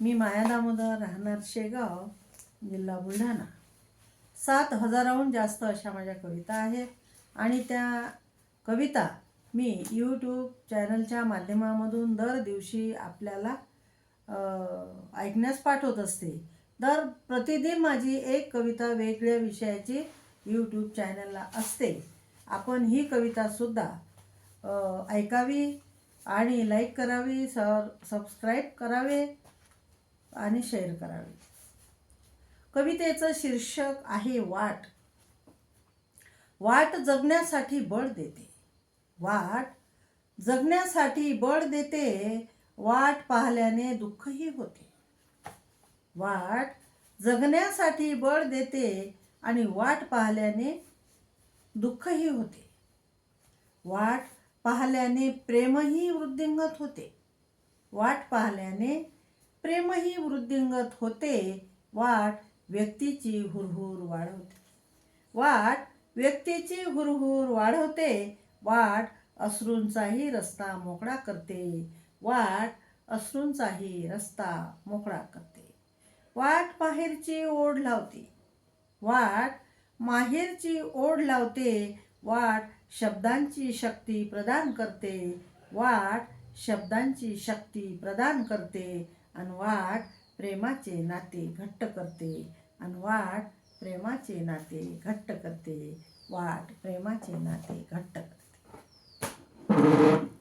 मी माया दामोदर राहणार शेगाव जिल्हा बुलढाणा. सात हजाराहून जास्त अशा माझ्या कविता आहेत आणि त्या कविता मी यूट्यूब चॅनलच्या माध्यमामधून दर दिवशी आपल्याला ऐकण्यास पाठवत असते. दर प्रतिदिन माझी एक कविता वेगळ्या विषयाची यूट्यूब चॅनलला असते. आपण ही कवितासुद्धा ऐकावी आणि लाईक करावी सर सबस्क्राईब करावे आणि शेअर करावे. कवितेचं शीर्षक आहे वाट. वाट जगण्यासाठी बळ देते. वाट जगण्यासाठी बळ देते वाट पाहल्याने दुःखही होते. वाट जगण्यासाठी बळ देते आणि वाट पाहल्याने दुःखही होते. वाट पाहल्याने प्रेमही वृद्धिंगत होते. वाट पाहल्याने प्रेमही वृद्धिंगत होते. वाट व्यक्तीची हुरहुर वाढवते. वाट व्यक्तीची हुरहुर वाढवते. वाट अश्रूंचाही रस्ता मोकळा करते. वाट अश्रूंचाही रस्ता मोकळा करते. वाट बाहेरची ओढ लावते. वाट माहेरची ओढ लावते. वाट शब्दांची शक्ती प्रदान करते. वाट शब्दांची शक्ती प्रदान करते. आणि वाट प्रेमाचे नाते घट्ट करते. आणि वाट प्रेमाचे नाते घट्ट करते. वाट प्रेमाचे नाते घट्ट करते.